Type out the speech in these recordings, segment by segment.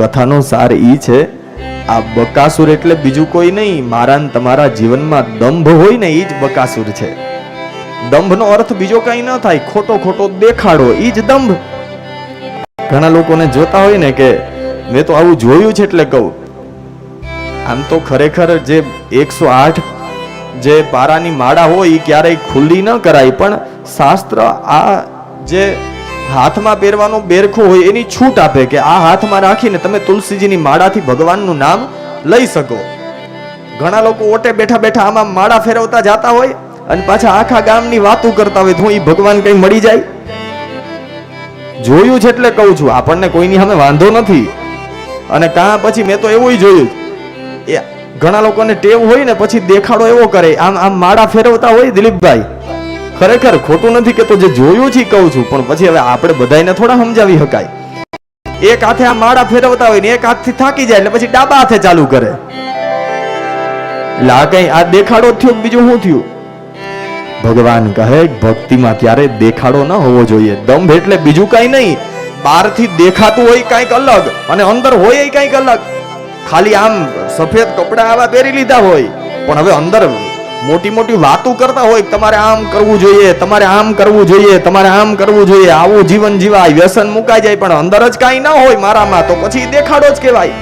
કથાનો સાર ઈ છે, આ બકાસુર એટલે બીજું કોઈ નહીં મારા તમારા જીવનમાં દંભ હોય ને ઈ જ બકાસુર છે. દંભનો અર્થ બીજો કઈ ન થાય, ખોટો ખોટો દેખાડો, ઈ જ દંભ. ઘણા લોકોને જોતા હોય ને કે, મેં તો આવું જોયું છે એટલે કહું. આમ તો ખરેખર જે એકસો આઠ જે પારાની માળા હોય એ ક્યારેય ખુલ્લી ન કરાય, પણ શાસ્ત્ર આ જે હાથમાં પહેરવાનો બેરખો હોય એની છૂટ આપે કે આ હાથમાં રાખીને તમે તુલસીજીની માળાથી ભગવાનનું નામ લઈ શકો. ઘણા લોકો ઓટે બેઠા બેઠા આમાં માળા ફેરવતા જાતા હોય અને પાછા આખા ગામની વાતો કરતા હોય તો ઈ ભગવાન કઈ મળી જાય? જોયું છે એટલે કહું છું, આપણને કોઈની સામે વાંધો નથી. અને કાં પછી મેં તો એવું જોયું એ ઘણા લોકોને ટેવ હોય ને પછી દેખાડો એવો કરે. આમ આમ માળા ફેરવતા હોય દિલીપભાઈ. ખરેખર ખોટું નથી કે તો જે જોયું છે કહું છું, પણ પછી હવે આપણે બધાને થોડા સમજાવી શકાય. એક હાથે આ માળા ફેરવતા હોય ને એક હાથથી થાકી જાય એટલે પછી ડાબા હાથે ચાલુ કરે. એટલે આ કઈ આ દેખાડો થયો બીજું શું થયું? ભગવાન કહે, ભક્તિમાં ક્યારે દેખાડો ન હોવો જોઈએ. દંભ એટલે બીજું કઈ નહીં. બહારથી દેખાતું હોય કંઈક અલગ અને અંદર હોય કંઈક અલગ. ખાલી આમ સફેદ કપડા આવા પહેરી લીધા હોય. પણ હવે અંદર મોટી મોટી વાતો કરતા હોય તમારે આમ કરવું જોઈએ, તમારે આમ કરવું જોઈએ, તમારે આમ કરવું જોઈએ, આવું જીવન જીવાય, વ્યસન મુકાઈ જાય, પણ અંદર જ કાંઈ ના હોય મારામાં, તો પછી દેખાડો જ કહેવાય.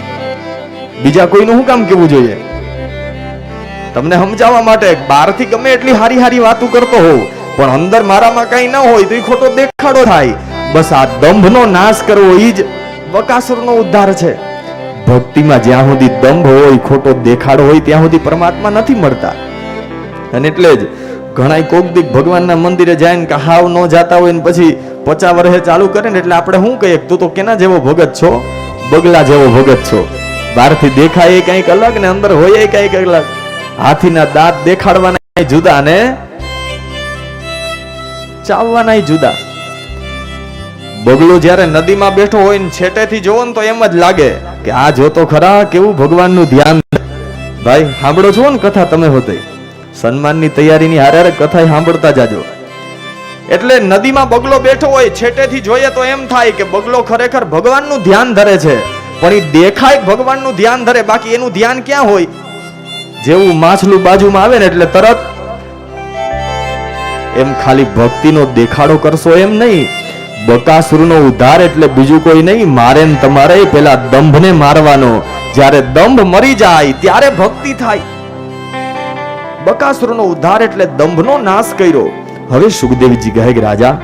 બીજા કોઈનું શું કામ કેવું જોઈએ? તમને સમજાવવા માટે બહારથી ગમે એટલી હારી હારી વાતો કરતો હોઉં, પણ અંદર મારામાં કઈ ના હોય તો એ ખોટો દેખાડો થાય. બસ આ દંભનો નાશ કરવો એ જ બકાસુરનો ઉદ્ધાર છે. ભક્તિમાં જ્યાં સુધી દંભ હોય, ખોટો દેખાડો હોય, ત્યાં સુધી પરમાત્મા નથી મળતા. અને એટલે જ ઘણા કોક દીક ભગવાનના મંદિરે જાય કે હાવ ન જાતા હોય ને પછી પચા વર્ષે ચાલુ કરે ને એટલે આપણે શું કહીએ તું તો કેના જેવો ભગત છો? બગલા જેવો ભગત છો. બહારથી દેખાય કંઈક અલગ ને અંદર હોય એ કંઈક અલગ. હાથીના દાંત દેખાડવાના જુદા ને ચાવવાના જુદા. બગલો જ્યારે નદીમાં બેઠો હોય ને છેટેથી જોવો ને તો એમ જ લાગે કે આ જોતો ખરા કેવું ભગવાનનું ધ્યાન. ભાઈ, સાંભળો છો ને કથા તમે હોતે? સન્માનની તૈયારીની હારે હારે કથા સાંભળતા જાજો. એટલે નદીમાં બગલો બેઠો હોય, છેટેથી જોઈએ તો એમ થાય કે બગલો ખરેખર ભગવાનનું ધ્યાન ધરે છે. પણ એ દેખાય ભગવાનનું ધ્યાન ધરે, બાકી એનું ધ્યાન ક્યાં હોય? જેવું માછલું બાજુમાં આવે ને એટલે તરત એમ ખાલી ભક્તિનો દેખાડો કરશો એમ નહીં. બકાસુરનો ઉદ્ધાર એટલે બીજું કોઈ નહીં, મારે ને તમારે પેલા દંભને મારવાનો. જ્યારે દંભ મરી જાય, ત્યારે ભક્તિ થાય. બકાસુરનો ઉદ્ધાર એટલે દંભનો નાશ કર્યો. હવે સુખદેવજી કહે કે, રાજા,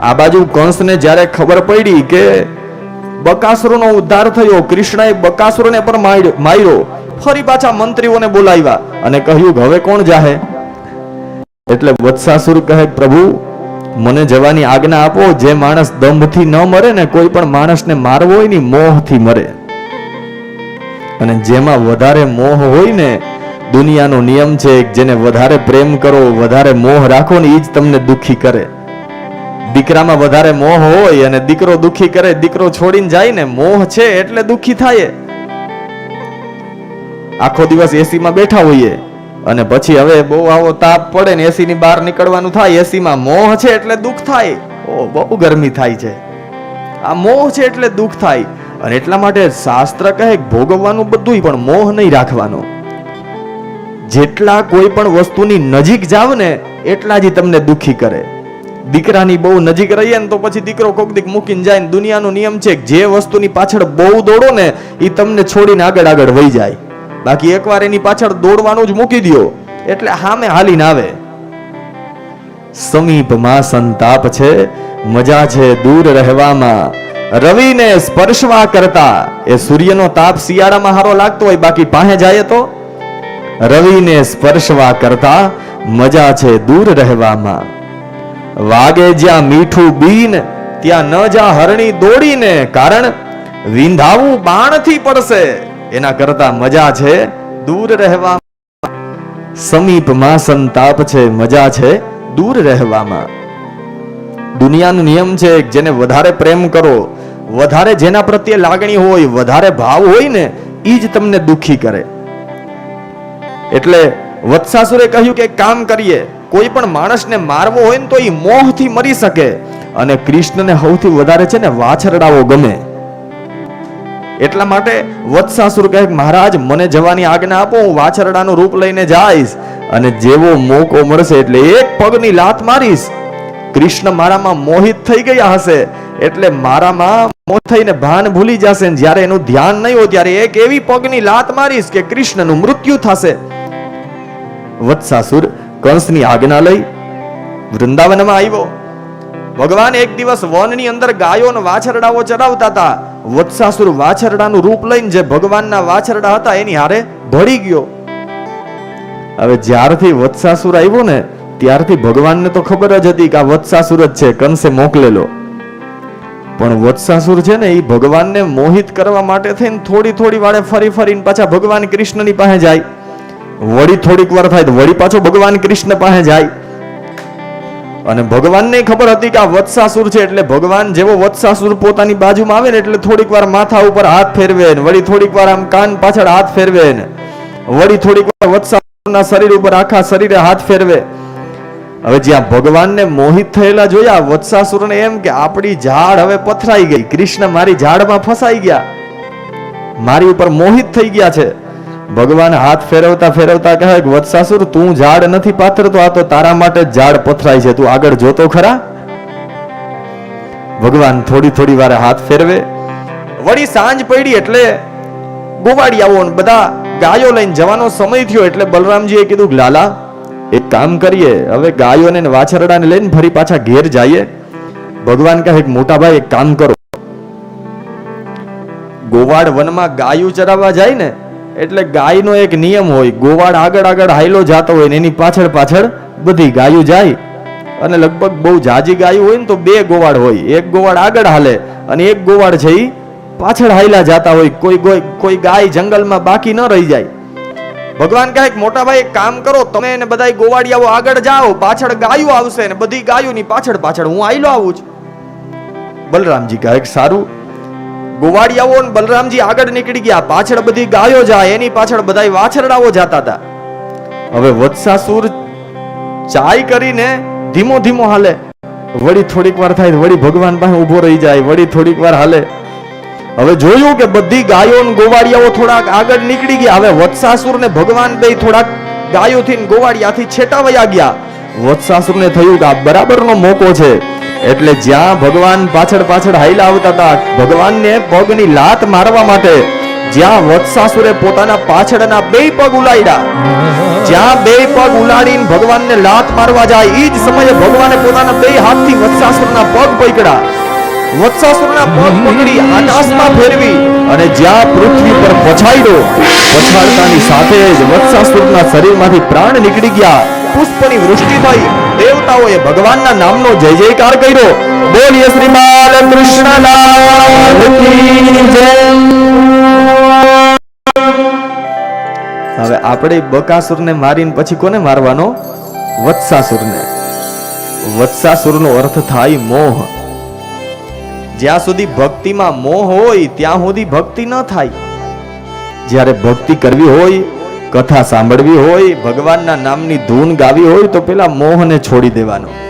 આ બાજુ કંસને જ્યારે ખબર પડી કે બકાસુરનો ઉદ્ધાર થયો, કૃષ્ણએ બકાસુરને પણ માર્યો ફરી પાછા મંત્રીઓને બોલાવ્યા અને કહ્યું, હવે કોણ જાહે? એટલે વત્સાસુર કહે, પ્રભુ, મને જવાની આજ્ઞા આપો, જે માણસ દંભથી ન મરે ને કોઈ પણ માણસને મારવો હોય ને મોહથી મરે. અને જેમાં વધારે મોહ હોય ને દુનિયાનો નિયમ છે જેને વધારે પ્રેમ કરો, વધારે મોહ રાખો ને એ જ તમને દુખી કરે. દીકરામાં વધારે મોહ હોય અને દીકરો દુખી કરે, દીકરો છોડીને જાય ને મોહ છે એટલે દુખી થાય. આખો દિવસ એસીમાં બેઠા હોઈએ અને પછી હવે બહુ આવો તાપ પડે ને એસી ની બહાર નીકળવાનું થાય, એસીમાં મોહ છે એટલે દુઃખ થાય. ઓ, બહુ ગરમી થાય છે. આ મોહ છે એટલે દુઃખ થાય. અને એટલા માટે શાસ્ત્ર કહે ભોગવવાનું બધું પણ મોહ નહીં રાખવાનો. જેટલા કોઈ પણ વસ્તુની નજીક જાવ ને, એટલા જ તમને દુખી કરે. દીકરાની બહુ નજીક રહીએ ને તો પછી દીકરો કોક દીક મૂકીને જાય ને, દુનિયાનો નિયમ છે જે વસ્તુની પાછળ બહુ દોડો ને એ તમને છોડીને આગળ આગળ વહી જાય. બાકી એકવાર એની પાછળ દોડવાનું જ મૂકી દ્યો, એટલે હામે હાલીને આવે. સમીપમાં સંતાપ છે, મજા છે દૂર રહેવામાં. રવિને સ્પર્શવા કરતા, એ સૂર્યનો તાપ શિયાળામાં હારો લાગતો હોય, બાકી પાસે જાય તો? રવિને સ્પર્શવા કરતા મજા છે દૂર રહેવામાં. વાગે જ્યાં મીઠું બીન, ત્યાં ન જા હરણી દોડીને, કારણ વિંધાવું બાણથી પડશે. એના કરતા મજા છે દૂર રહેવા સમીપમાં સંતાપ છે, મજા છે દૂર રહેવામાં. દુનિયાનો નિયમ છે, જેને વધારે પ્રેમ કરો, વધારે જેના પ્રત્યે લાગણી હોય, વધારે ભાવ હોય ને એ જ તમને દુખી કરે. એટલે વત્સાસુરે કહ્યું કે, કામ કરીએ. કોઈ પણ માણસને મારવો હોય ને તો એ મોહથી મરી શકે. અને કૃષ્ણને સૌથી વધારે છે ને વાછરડાઓ ગમે. એટલા માટે વત્સાસુર કહે મહારાજ, મને જવાની આજ્ઞા આપો, હું વાછરડાનું રૂપ લઈને જઈશ. અને જેવો મોકો મળશે એટલે એક પગની લાત મારીશ. કૃષ્ણ મારામાં મોહિત થઈ ગયા હશે. એટલે મારામાં મોહ થઈને ભાન ભૂલી જશે જ્યારે એનું ધ્યાન નહીં હોય ત્યારે એક એવી પગની લાત મારીશ કે કૃષ્ણનું મૃત્યુ થશે. વત્સાસુર કંસની આજ્ઞા લઈ વૃંદાવનમાં આવ્યો. ભગવાન એક દિવસ વનની અંદર ગાયો અને વાછરડાઓ ચરાવતા હતા. વત્સાસુર વાછરડાનું રૂપ લઈને જે ભગવાનના વાછરડા હતા એની હારે ભળી ગયો. હવે જ્યારથી વત્સાસુર આવ્યો ને, ત્યારથી ભગવાનને તો ખબર જ હતી કે આ વત્સાસુર જ છે, કંસે મોકલેલો. પણ વત્સાસુર છે ને, એ ભગવાનને મોહિત કરવા માટે થઈને થોડી થોડી વાળે ફરી ફરીને પાછા ભગવાન કૃષ્ણની પાસે જાય. વળી થોડીક વાર થાય તો વળી પાછો ભગવાન કૃષ્ણ પાસે જાય. અને ભગવાનને ખબર હતી કે આ વત્સાસુર છે એટલે ભગવાન જેવો વત્સાસુર પોતાની બાજુમાં આવે ને એટલે થોડીક વાર માથા ઉપર હાથ ફેરવે ને, વળી થોડીક વાર આમ કાન પાછળ હાથ ફેરવે ને, વળી થોડીક વાર વત્સાસુરના શરીર ઉપર આખા શરીરે હાથ ફેરવે. હવે જ્યાં ભગવાનને મોહિત થયેલા જોયા વત્સાસુરને એમ કે, આપણી ઝાડ હવે પથરાઈ ગઈ, કૃષ્ણ મારી ઝાડમાં ફસાઈ ગયા. મારી ઉપર મોહિત થઈ ગયા છે. ભગવાન હાથ ફેરવતા ફેરવતા કહે કે, વત્સાસુર, તું ઝાડ નથી પાથરતો આ તો તારા માટે ઝાડ પથરાય છે. તું આગળ જોતો ખરા? ભગવાન થોડી થોડી વારે હાથ ફેરવે. વળી સાંજ પડી એટલે ગોવાળિયાઓ બધા ગાયો લઈને જવાનો સમય થયો એટલે બલરામજીએ કીધું, લાલા, એક કામ કરીએ. હવે ગાયોને ને વાછરડાને લઈને ફરી પાછા ઘેર જઈએ. ભગવાન કહે, એક મોટા ભાઈ, એક કામ કરો. ગોવાળ વનમાં ગાયું ચરાવવા જાય ને એટલે ગાયનો એક નિયમ હોય, ગોવાળ આગળ આગળ હાયલો જતો હોય ને એની પાછળ પાછળ બધી ગાયું જાય. અને લગભગ બહુ જાજી ગાયું હોય ને તો બે ગોવાળ હોય. એક ગોવાળ આગળ હાલે અને એક ગોવાળ છે એ પાછળ હાયલા જતા હોય. કોઈ કોઈ ગાય જંગલમાં બાકી ન રહી જાય. ભગવાન કહે મોટા ભાઈ, એક કામ કરો, તમે એને બધા ગોવાળિયાઓ આગળ જાઓ, પાછળ ગાયું આવશે ને બધી ગાયોની પાછળ પાછળ હું આઈલો આવું છું. બલરામજી કહે સારું ગોવાળિયાઓ ને બલરામજી આગળ નીકળી ગયા. પાછળ બધી ગાયો જાય, એની પાછળ બધા વાછરડાઓ જાતા હતા. હવે વત્સાસુર ચાય કરીને ધીમો ધીમો હાલે. વળી થોડીક વાર થાય વળી ભગવાન પાસે ઊભો રહી જાય, વળી થોડીક વાર હાલે. હવે જોયું કે બધી ગાયો ને ગોવાળિયાઓ થોડાક આગળ નીકળી ગયા. હવે વત્સાસુર ને ભગવાન બે થોડાક ગાયોથી ને ગોવાળિયાથી છેટા વયા ગયા. વત્સાસુરને થયું કે આ બરાબરનો મોકો છે. એટલે જ્યાં ભગવાન પાછળ પાછળ હાઈલા આવતા હતા, ભગવાનને પગની લાત મારવા માટે, જ્યાં વત્સાસુરે પોતાના પાછળના બે પગ ઉલાડ્યા જ્યાં બે પગ ઉલાડીને ભગવાનને લાત મારવા જાય એ જ સમયે ભગવાને પોતાના બે હાથથી વત્સાસુરના પગ પકડ્યા. વત્સાસુરના પગ પકડી આકાશમાં ફેરવી અને જ્યાં પૃથ્વી પર પછાડ્યો પછાડતાની સાથે જ વત્સાસુરના શરીરમાંથી પ્રાણ નીકળી ગયા. પુષ્પની વૃષ્ટિ થઈ. દેવતાઓએ ભગવાનના નામનો જય જયકાર કર્યો. બોલીએ શ્રી બાલકૃષ્ણલાલ હવે આપણે બકાસુરને મારીને પછી કોને મારવાનો? વત્સાસુરને. વત્સાસુરનો અર્થ થાય મોહ. જ્યાં સુધી ભક્તિમાં મોહ હોય, ત્યાં સુધી ભક્તિ ન થાય. જ્યારે ભક્તિ કરવી હોય કથા સાંભળવી હોય ભગવાનના નામની ધૂન ગાવી હોય તો પેલા મોહને છોડી દેવાનો.